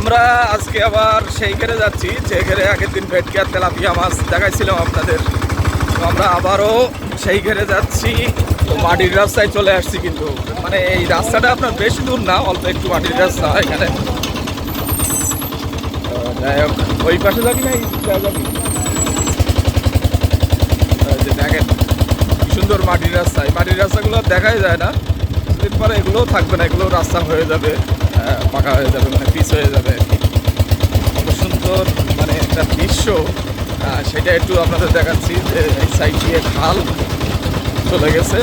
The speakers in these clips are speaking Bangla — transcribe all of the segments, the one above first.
আমরা আজকে আবার সেইখানে যাচ্ছি যে ঘেরে আগের দিন ভেটকি আর তেলাপিয়া মাছ দেখাইছিলাম আপনাদের। তো আমরা আবারও সেই ঘেরে যাচ্ছি। তো মাটির রাস্তায় চলে আসছি কিন্তু। মানে এই রাস্তাটা আপনার বেশি দূর না? অল্প একটু মাটির রাস্তা এখানে। ওই পাশে যাবি না দেখেন সুন্দর মাটির রাস্তা। এই মাটির রাস্তাগুলো দেখাই যায় না। পরে এগুলোও থাকবে না এগুলো রাস্তা হয়ে যাবে আহ, পাকা হয়ে যাবে মানে পিস হয়ে যাবে। কত সুন্দর মানে একটা দৃশ্য সেটা একটু আপনাদের দেখাচ্ছি যে এই সাইড দিয়ে খাল চলে গেছে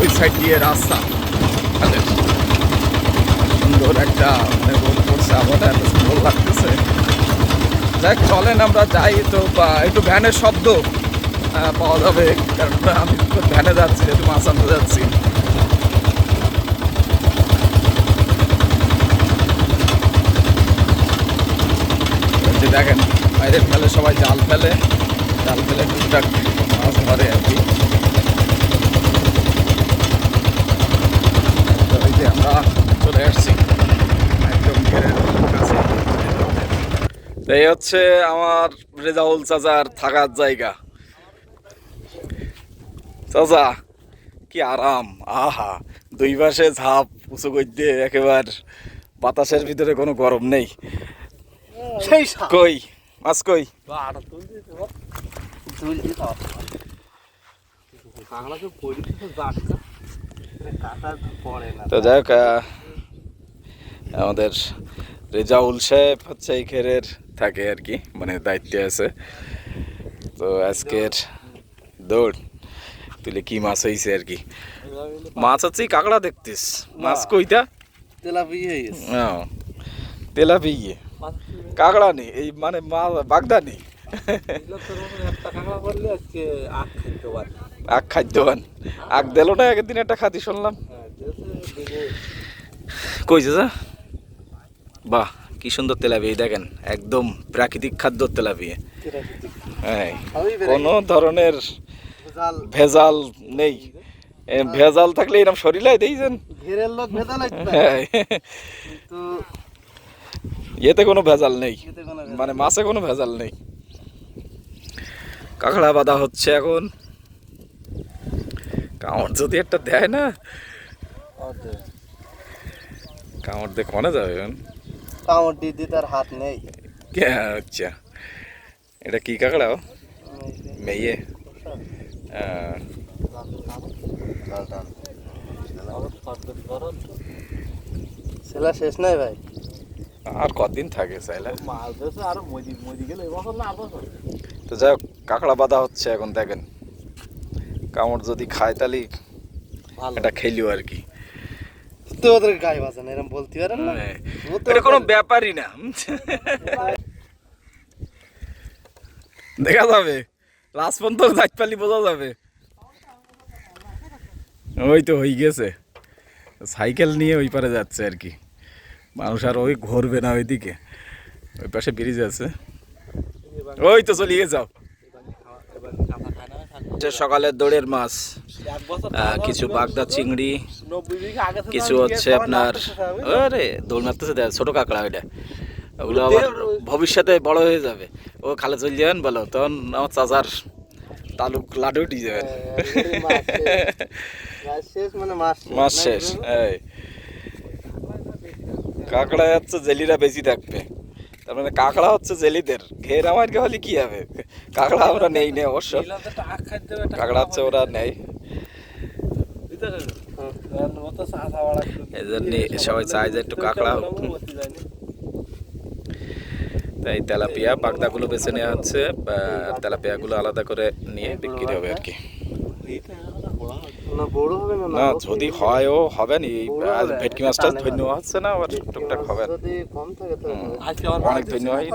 ওই সাইড দিয়ে রাস্তা। খালের সুন্দর একটা মানে রোদ পড়ছে আবহাওয়া এত সুন্দর লাগতেছে। যাই চলেন আমরা যাই তো বা একটু ভ্যানের শব্দ পাওয়া যাবে কারণ আমি ভ্যানে যাচ্ছি যেহেতু মাছ আনতে যাচ্ছি। দেখেন বাইরে ফেলে সবাই জাল ফেলে জাল ফেলে টুকটাক মাছ ধরে আর কি। আমরা চলে আসছি। একদম ঘেরের এই হচ্ছে আমার রেজাউল চাচার থাকার জায়গা। চাচা, কি আরাম, আহা, দুই পাশে ঝাপ উঁচু করতে একেবারে বাতাসের ভিতরে কোনো গরম নেই। সেই কই? মাছ কই? তো যাই হোক আমাদের রেজাউল সাহেব হচ্ছে এই খেরের থাকে আর কি মানে দায়িত্বে আছে। তো আজকের দৌড় তুলে কি মাছ হয়েছে আর কি? মাছ হচ্ছে কাঁকড়া দেখতিস মাছ কইতা? তেলাপিয়া ও, তেলাপিয়ে। কাঁকড়া নেই এই মানে বাগদা নেই আখ খাদ্যবান। আখ দিল না আগের দিন একটা খাতি শুনলাম। কইছে যা বাহ কি সুন্দর তেলাপিয়া দেখেন একদম প্রাকৃতিক খাদ্য প্রাকৃতিক হ্যাঁ কোনো ধরনের ভেজাল নেই। ভেজাল থাকলে এরকম শরীরে দিয়েছেন লোক ভেজা লাগবে হ্যাঁ, ইয়েতে কোনো ভেজাল নেই। এতে মানে মাছে কোনো ভেজাল নেই। কাঁকড়া বাঁধা হচ্ছে এখন। কামড় যদি একটা দেয় না। কামড় দিয়ে কনে যাবে এখন? কামড় দিদি তার হাত নেই। আচ্ছা। এটা কি কাঁকড়া ও? মেয়ে। আহ, ছেলা শেষ নাই ভাই? আর কতদিন থাকে চাইলে। তো যাই হোক কাঁকড়া বাঁধা হচ্ছে এখন দেখেন। কামড় যদি খায় তাহলে এটা খেলিও আর কি। তো ওদের গায়ে বাজে না এরকম বলতে পারেন না? হ্যাঁ। এটা কোনো ব্যাপারই না। দেখা যাবে। লাস্ট পর্যন্ত যাইতে পারলি বোঝা যাবে। ওই তো হয়ে গেছে। সাইকেল নিয়ে ওই পারে যাচ্ছে আর কি। মানুষ আর ওই ঘুরবে না ওইদিকে। ওই পাশে ব্রিজ আছে। ওই তো চলিয়ে যাও। সকালের দৌড়ের মাছ। কিছু বাগদা চিংড়ি কিছু হচ্ছে আপনার আরে দোল মারতেছে ছোট কাঁকড়া ওইটা। ওগুলো আবার ভবিষ্যতে বড় হয়ে যাবে। ও খালে চলে যাবেন বলো তখন আমার চাচার তালুক লাডু উঠে যাবেন হ্যাঁ, মাছ শেষ। মাছ শেষ মানে শেষ এই। কাঁকড়া হচ্ছে জেলিরা বেশি থাকবে। তার মানে কাঁকড়া হচ্ছে জেলিদের। ঘের আমার হলে কি হবে? কাঁকড়া আমরা নেই নেই অবশ্য। কাঁকড়া হচ্ছে ওরা নেই। এই জন্যে সবাই চায় যে একটু কাঁকড়া হোক। তাই তেলাপিয়া বাগদাগুলো বেছে নেওয়া হচ্ছে তেলাপিয়াগুলো আলাদা করে নিয়ে বিক্রি হবে আর কি। না যদি হবে না না ও হয়ও হবে না এই ভেটকি মাছটা ধন্য। হচ্ছে না আবার টুকটাক হবে। যদি কম থাকে তো হুম। আজকে আমার অনেক ধন্য হয়